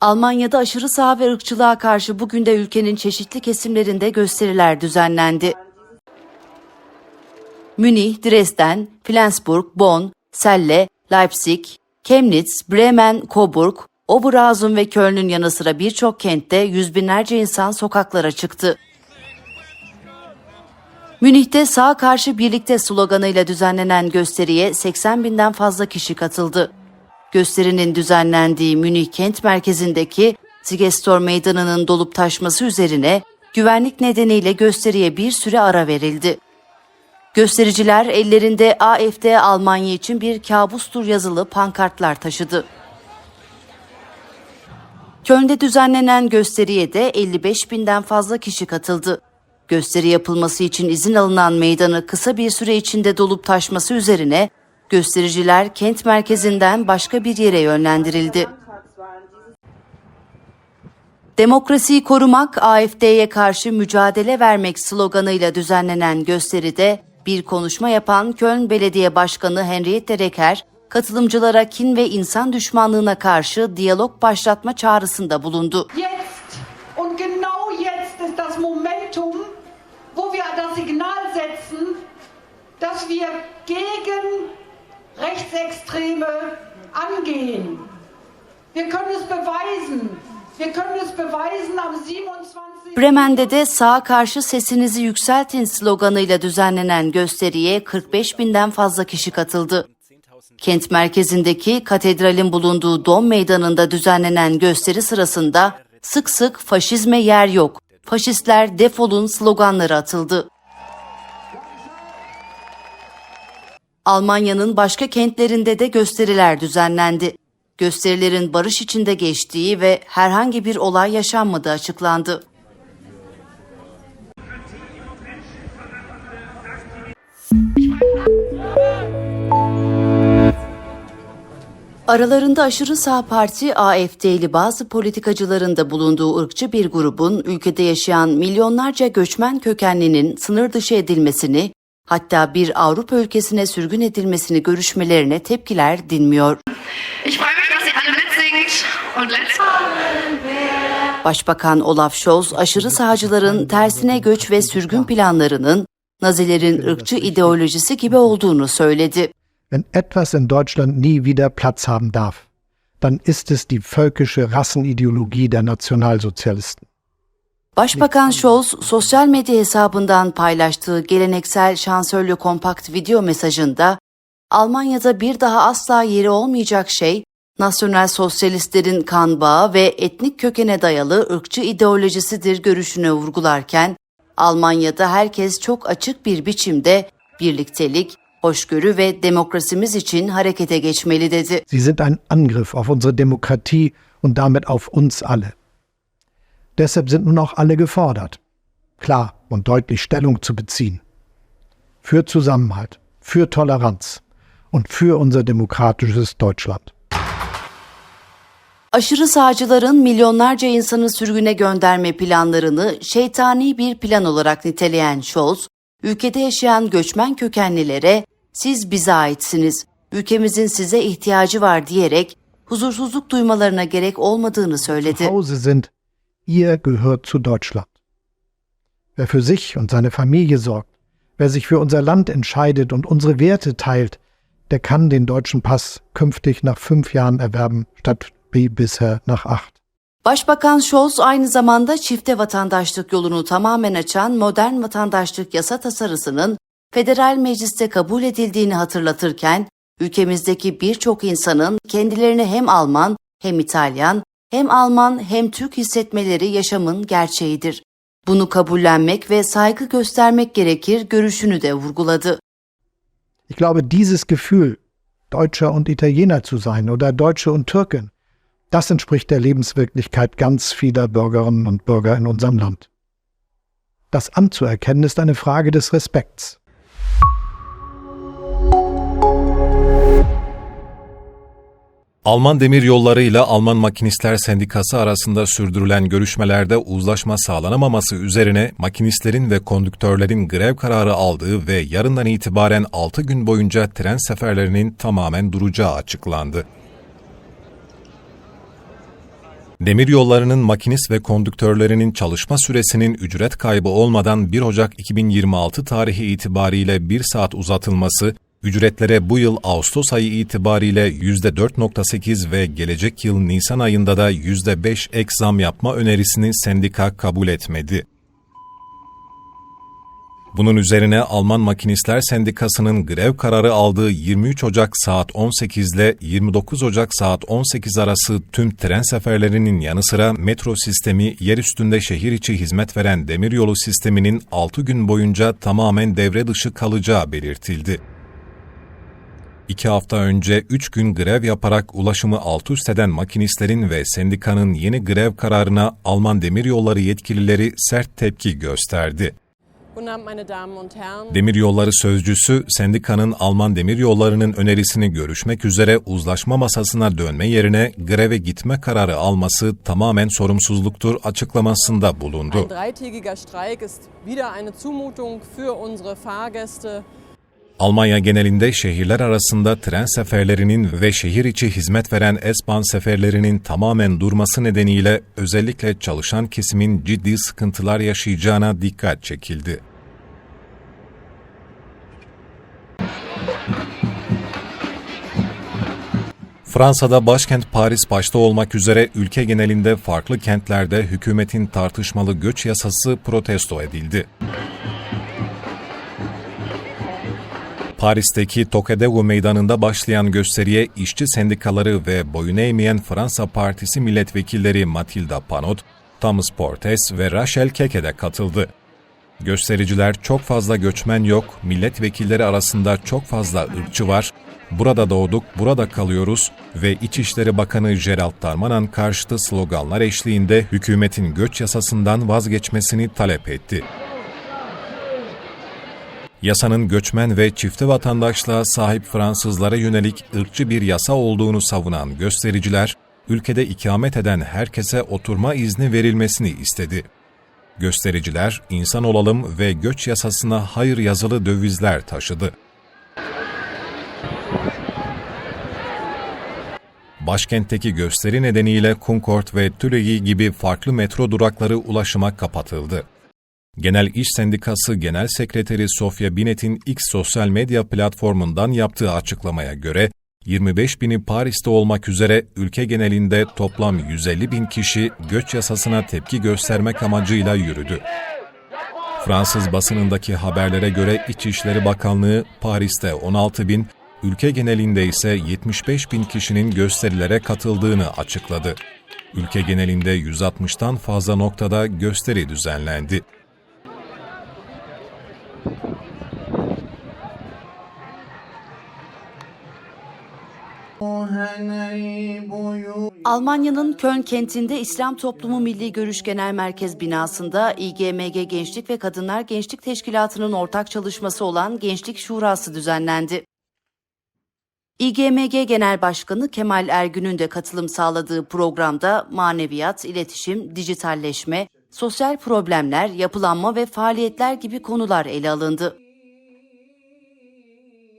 Almanya'da aşırı sağ ve ırkçılığa karşı bugün de ülkenin çeşitli kesimlerinde gösteriler düzenlendi. Münih, Dresden, Flensburg, Bonn, Celle, Leipzig, Chemnitz, Bremen, Coburg, Oberhausen ve Köln'ün yanı sıra birçok kentte yüz binlerce insan sokaklara çıktı. Münih'te sağ karşı birlikte sloganıyla düzenlenen gösteriye 80 binden fazla kişi katıldı. Gösterinin düzenlendiği Münih kent merkezindeki Sigestor Meydanı'nın dolup taşması üzerine güvenlik nedeniyle gösteriye bir süre ara verildi. Göstericiler ellerinde AFD Almanya için bir kabustur yazılı pankartlar taşıdı. Köln'de düzenlenen gösteriye de 55 binden fazla kişi katıldı. Gösteri yapılması için izin alınan meydanı kısa bir süre içinde dolup taşması üzerine göstericiler kent merkezinden başka bir yere yönlendirildi. Demokrasiyi korumak, AFD'ye karşı mücadele vermek sloganıyla düzenlenen gösteride bir konuşma yapan Köln Belediye Başkanı Henriette Reker, katılımcılara kin ve insan düşmanlığına karşı diyalog başlatma çağrısında bulundu. Dass wir gegen Rechtsextreme angehen. Wir können es beweisen. Wir können es beweisen am 27. Bremen'de de sağa karşı sesinizi yükseltin sloganıyla düzenlenen gösteriye 45 binden fazla kişi katıldı. Kent merkezindeki katedralin bulunduğu Dom Meydanı'nda düzenlenen gösteri sırasında sık sık faşizme yer yok, faşistler defolun sloganları atıldı. Almanya'nın başka kentlerinde de gösteriler düzenlendi. Gösterilerin barış içinde geçtiği ve herhangi bir olay yaşanmadığı açıklandı. Aralarında aşırı sağ parti AFD'li bazı politikacıların da bulunduğu ırkçı bir grubun ülkede yaşayan milyonlarca göçmen kökenlinin sınır dışı edilmesini, hatta bir Avrupa ülkesine sürgün edilmesini görüşmelerine tepkiler dinmiyor. Başbakan Olaf Scholz aşırı sağcıların tersine göç ve sürgün planlarının Nazilerin ırkçı ideolojisi gibi olduğunu söyledi. Wenn etwas in Deutschland nie wieder Platz haben darf, dann ist es die völkische Rassenideologie der Nationalsozialisten. Başbakan Scholz sosyal medya hesabından paylaştığı geleneksel şansölye kompakt video mesajında Almanya'da bir daha asla yeri olmayacak şey nasyonel sosyalistlerin kan bağı ve etnik kökene dayalı ırkçı ideolojisidir görüşünü vurgularken Almanya'da herkes çok açık bir biçimde birliktelik, hoşgörü ve demokrasimiz için harekete geçmeli dedi. Sie sind ein Angriff auf unsere Demokratie und damit auf uns alle. Deshalb sind nun auch alle gefordert, klar und deutlich Stellung zu beziehen. Für Zusammenhalt, für Toleranz und für unser demokratisches Deutschland. Aşırı sağcıların milyonlarca insanı sürgüne gönderme planlarını şeytani bir plan olarak niteleyen Scholz, ülkede yaşayan göçmen kökenlilere siz bize aitsiniz, ülkemizin size ihtiyacı var diyerek huzursuzluk duymalarına gerek olmadığını söyledi. Ihr gehört zu Deutschland. Wer für sich und seine Familie sorgt, wer sich für unser Land entscheidet und unsere Werte teilt, der kann den deutschen Pass künftig nach fünf Jahren erwerben, statt wie bisher nach acht. Başbakan Scholz aynı zamanda çifte vatandaşlık yolunu tamamen açan modern vatandaşlık yasa tasarısının federal mecliste kabul edildiğini hatırlatırken, ülkemizdeki birçok insanın kendilerini hem Alman hem İtalyan, hem Alman hem Türk hissetmeleri yaşamın gerçeğidir. Bunu kabullenmek ve saygı göstermek gerekir görüşünü de vurguladı. Ich glaube, dieses Gefühl, Deutscher und Italiener zu sein oder Deutsche und Türkin, das entspricht der Lebenswirklichkeit ganz vieler Bürgerinnen und Bürger in unserem Land. Das anzuerkennen ist eine Frage des Respekts. Alman Demir Yolları ile Alman Makinistler Sendikası arasında sürdürülen görüşmelerde uzlaşma sağlanamaması üzerine makinistlerin ve kondüktörlerin grev kararı aldığı ve yarından itibaren 6 gün boyunca tren seferlerinin tamamen duracağı açıklandı. Demiryollarının makinist ve kondüktörlerinin çalışma süresinin ücret kaybı olmadan 1 Ocak 2026 tarihi itibariyle 1 saat uzatılması, ücretlere bu yıl Ağustos ayı itibariyle %4.8 ve gelecek yıl Nisan ayında da %5 ek zam yapma önerisini sendika kabul etmedi. Bunun üzerine Alman Makinistler Sendikası'nın grev kararı aldığı 23 Ocak saat 18 ile 29 Ocak saat 18 arası tüm tren seferlerinin yanı sıra metro sistemi, yer üstünde şehir içi hizmet veren demiryolu sisteminin 6 gün boyunca tamamen devre dışı kalacağı belirtildi. İki hafta önce 3 gün grev yaparak ulaşımı alt üst eden makinistlerin ve sendikanın yeni grev kararına Alman demiryolları yetkilileri sert tepki gösterdi. Demiryolları sözcüsü, sendikanın Alman demiryollarının önerisini görüşmek üzere uzlaşma masasına dönme yerine greve gitme kararı alması tamamen sorumsuzluktur açıklamasında bulundu. Almanya genelinde şehirler arasında tren seferlerinin ve şehir içi hizmet veren S-Bahn seferlerinin tamamen durması nedeniyle özellikle çalışan kesimin ciddi sıkıntılar yaşayacağına dikkat çekildi. Fransa'da başkent Paris başta olmak üzere ülke genelinde farklı kentlerde hükümetin tartışmalı göç yasası protesto edildi. Paris'teki Tokadeu Meydanı'nda başlayan gösteriye işçi sendikaları ve boyun eğmeyen Fransa Partisi milletvekilleri Matilda Panot, Thomas Portes ve Rachel Keke de katıldı. Göstericiler çok fazla göçmen yok, milletvekilleri arasında çok fazla ırkçı var, burada doğduk, burada kalıyoruz ve İçişleri Bakanı Gerald Darmanin karşıtı sloganlar eşliğinde hükümetin göç yasasından vazgeçmesini talep etti. Yasanın göçmen ve çifte vatandaşlığa sahip Fransızlara yönelik ırkçı bir yasa olduğunu savunan göstericiler, ülkede ikamet eden herkese oturma izni verilmesini istedi. Göstericiler, insan olalım ve göç yasasına hayır yazılı dövizler taşıdı. Başkentteki gösteri nedeniyle Concord ve Tüleyi gibi farklı metro durakları ulaşıma kapatıldı. Genel İş Sendikası Genel Sekreteri Sofya Binet'in X sosyal medya platformundan yaptığı açıklamaya göre, 25 bini Paris'te olmak üzere ülke genelinde toplam 150 bin kişi göç yasasına tepki göstermek amacıyla yürüdü. Fransız basınındaki haberlere göre İçişleri Bakanlığı Paris'te 16 bin, ülke genelinde ise 75 bin kişinin gösterilere katıldığını açıkladı. Ülke genelinde 160'tan fazla noktada gösteri düzenlendi. Almanya'nın Köln kentinde İslam Toplumu Milli Görüş Genel Merkez binasında İGMG Gençlik ve Kadınlar Gençlik Teşkilatı'nın ortak çalışması olan Gençlik Şurası düzenlendi. İGMG Genel Başkanı Kemal Ergün'ün de katılım sağladığı programda maneviyat, iletişim, dijitalleşme, sosyal problemler, yapılanma ve faaliyetler gibi konular ele alındı.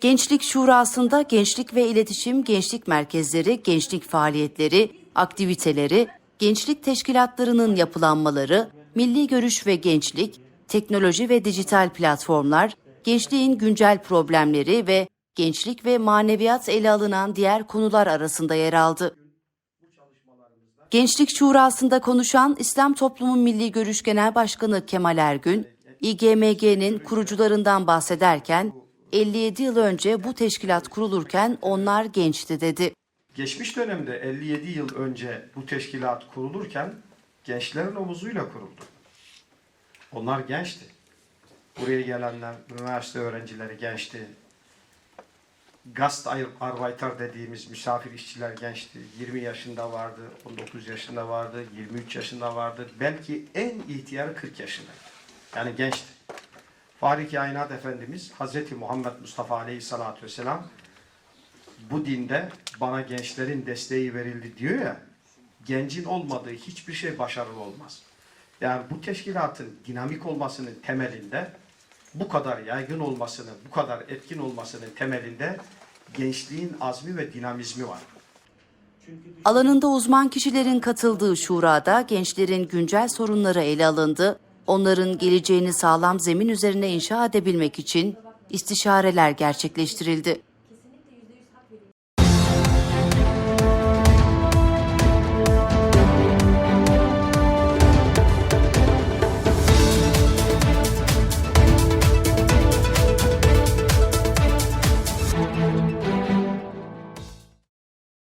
Gençlik Şurası'nda gençlik ve iletişim, gençlik merkezleri, gençlik faaliyetleri, aktiviteleri, gençlik teşkilatlarının yapılanmaları, milli görüş ve gençlik, teknoloji ve dijital platformlar, gençliğin güncel problemleri ve gençlik ve maneviyat ele alınan diğer konular arasında yer aldı. Gençlik Şurası'nda konuşan İslam Toplumu Milli Görüş Genel Başkanı Kemal Ergün, İGMG'nin kurucularından bahsederken 57 yıl önce bu teşkilat kurulurken onlar gençti dedi. Geçmiş dönemde 57 yıl önce bu teşkilat kurulurken gençlerin omuzuyla kuruldu. Onlar gençti. Buraya gelenler, üniversite öğrencileri gençti. Gastarbeiter dediğimiz misafir işçiler gençti. 20 yaşında vardı, 19 yaşında vardı, 23 yaşında vardı. Belki en ihtiyarı 40 yaşında. Yani gençti. Fahri Kainat Efendimiz Hazreti Muhammed Mustafa Aleyhisselatü Vesselam bu dinde bana gençlerin desteği verildi diyor ya, gencin olmadığı hiçbir şey başarılı olmaz. Yani bu teşkilatın dinamik olmasının temelinde, bu kadar yaygın olmasının, bu kadar etkin olmasının temelinde gençliğin azmi ve dinamizmi var. Alanında uzman kişilerin katıldığı şurada gençlerin güncel sorunları ele alındı, onların geleceğini sağlam zemin üzerine inşa edebilmek için istişareler gerçekleştirildi.